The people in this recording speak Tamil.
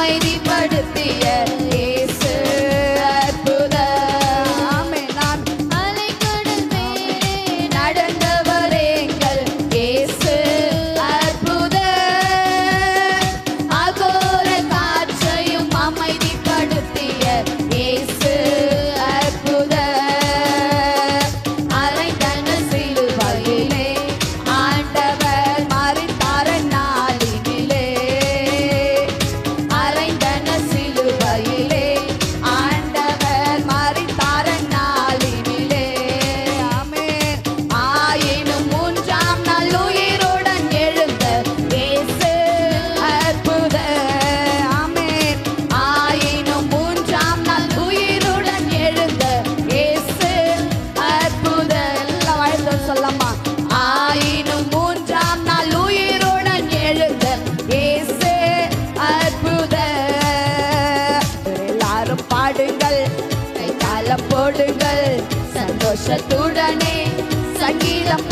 mighty. சொல்லம்மா. ஆயினும் மூன்றாம் நாள் உயிருடன் எழுந்த அற்புத. எல்லாரும் பாடுங்கள் கை காலம் போடுங்கள். சந்தோஷத்துடனே சங்கீதம்